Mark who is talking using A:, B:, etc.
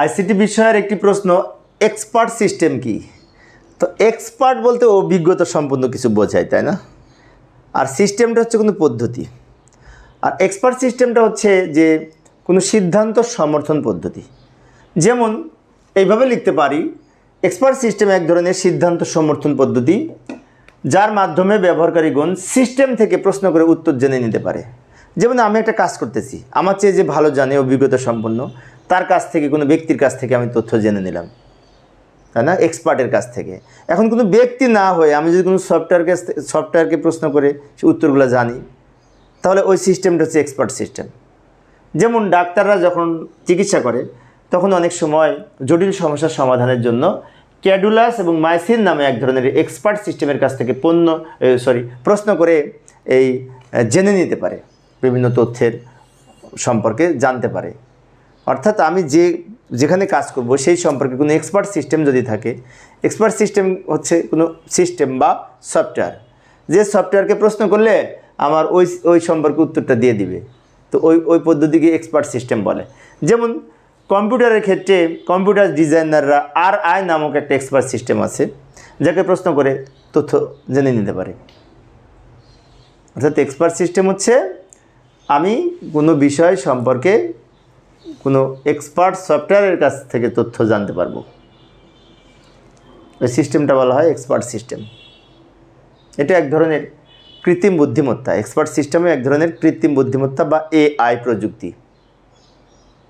A: ICT বিষয়ের একটি প্রশ্ন এক্সপার্ট সিস্টেম কি? তো এক্সপার্ট বলতে অভিজ্ঞতা সম্পন্ন কিছু বোঝায়, তাই না? আর সিস্টেমটা হচ্ছে কোনো পদ্ধতি। আর এক্সপার্ট সিস্টেমটা হচ্ছে যে কোনো সিদ্ধান্ত সমর্থন পদ্ধতি। যেমন, এইভাবে লিখতে পারি এক্সপার্ট সিস্টেম এক ধরনের সিদ্ধান্ত সমর্থন পদ্ধতি, যার মাধ্যমে ব্যবহারকারীগণ সিস্টেম থেকে প্রশ্ন করে উত্তর জেনে নিতে পারে। যেমন আমি একটা কাজ করতেছি, আমার চেয়ে যে ভালো জানে, অভিজ্ঞতা সম্পন্ন তার কাছ থেকে, কোনো ব্যক্তির কাছ থেকে আমি তথ্য জেনে নিলাম। তাই না? এক্সপার্টের কাছ থেকে। এখন কোনো ব্যক্তি না হয়ে আমি যদি কোনো সফটওয়্যার সফটওয়্যারকে সফটওয়্যারকে প্রশ্ন করে সে উত্তরগুলো জানি, তাহলে ওই সিস্টেমটা হচ্ছে এক্সপার্ট সিস্টেম। যেমন ডাক্তাররা যখন চিকিৎসা করে, তখন অনেক সময় জটিল সমস্যার সমাধানের জন্য ক্যাডুলাস এবং মাইসিন নামে এক ধরনের এক্সপার্ট সিস্টেমের কাছ থেকে পণ্য সরি, প্রশ্ন করে এই জেনে নিতে পারে। বিভিন্ন তথ্যের সম্পর্কে জানতে পারে। অর্থাৎ আমি যে, যেখানে কাজ করব সেই সম্পর্কে কোনো এক্সপার্ট সিস্টেম যদি থাকে এক্সপার্ট সিস্টেম হচ্ছে কোনো সিস্টেম বা সফটওয়্যার যে সফটওয়্যারকে প্রশ্ন করলে আমার ওই ওই সম্পর্কে উত্তরটা দিয়ে দিবে। তো ওই ওই পদ্ধতিকে এক্সপার্ট সিস্টেম বলে। যেমন কম্পিউটারের ক্ষেত্রে কম্পিউটার ডিজাইনাররা আর আই নামক একটা এক্সপার্ট সিস্টেম আছে, যাকে প্রশ্ন করে তথ্য জেনে নিতে পারে। অর্থাৎ এক্সপার্ট সিস্টেম হচ্ছে আমি কোনো বিষয় সম্পর্কে কোনো এক্সপার্ট সফটওয়্যারের কাছ থেকে তথ্য জানতে পারব। ওই সিস্টেমটা বলা হয় এক্সপার্ট সিস্টেম এটা এক ধরনের কৃত্রিম বুদ্ধিমত্তা। এক্সপার্ট সিস্টেমে এক ধরনের কৃত্রিম বুদ্ধিমত্তা বা এআই প্রযুক্তি।